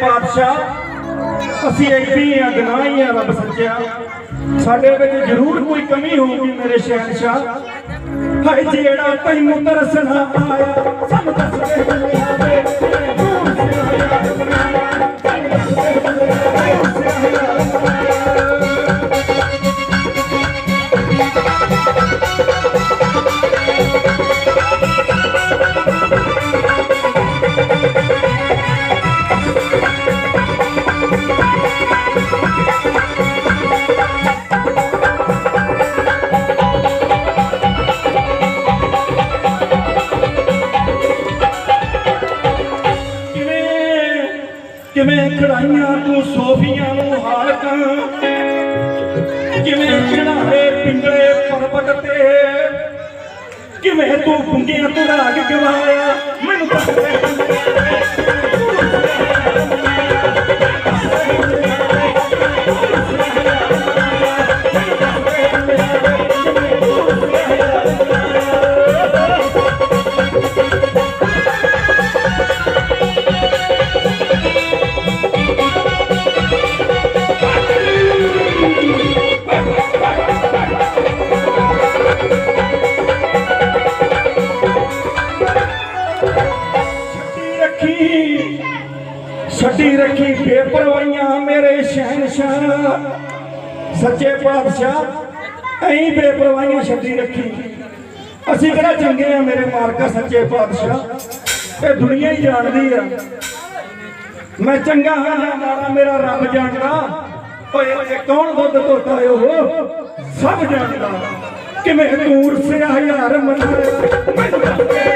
ਪਾਤਸ਼ਾਹ, ਅਸੀਂ ਐਡੀ ਆ ਗਨਾਹੀ ਆ ਰੱਬ ਸੱਚਿਆ। ਸਾਡੇ ਵਿੱਚ ਜ਼ਰੂਰ ਕੋਈ ਕਮੀ ਹੋਊਗੀ ਮੇਰੇ ਸ਼ਹਿਨशाह ਹਾਏ, ਜਿਹੜਾ ਤੈਨੂੰ ਤਰਸਣਾ ਆਇਆ ਕਿਵੇਂ ਖੜਾਈਆਂ ਤੂੰ ਸੋਫੀਆਂ ਨੂੰ ਹਾਲਕਾਂ? ਕਿਵੇਂ ਚੜਾਏ ਪਿੰਗਲੇ ਪਰਬਤ ਤੇ? ਕਿਵੇਂ ਤੂੰ ਗੁੰਗੀਆਂ ਤੋਂ ਰਾਗ ਗਵਾਇਆ ਛੱਡੀ ਰੱਖੀ ਛੱਡੀ ਰੱਖੀ ਬੇਪਰਵਾਹੀਆਂ ਮੇਰੇ ਸ਼ਹਿਨशाह ਸੱਚੇ ਪਾਤਸ਼ਾਹ, ਐਂ ਬੇਪਰਵਾਹੀਆਂ ਛੱਡੀ ਰੱਖੀ। ਅਸੀਂ ਕਿਹੜਾ ਚੰਗੇ ਆ ਮੇਰੇ ਮਾਲਕਾ ਸੱਚੇ ਪਾਤਸ਼ਾਹ? ਇਹ ਦੁਨੀਆ ਹੀ ਜਾਣਦੀ ਆ। ਮੈਂ ਚੰਗਾ ਹਾਂ ਜਾਂ ਮਾੜਾ, ਮੇਰਾ ਰੱਬ ਜਾਣਦਾ। ਓਏ ਇਹ ਕੌਣ ਦੁੱਧ ਧੋਤਾ ਉਹ? ਸਭ ਜਾਣਦਾ। ਕਿਵੇਂ ਦੂਰ ਸੇ ਹਜ਼ਾਰ ਮੰਨਿਆ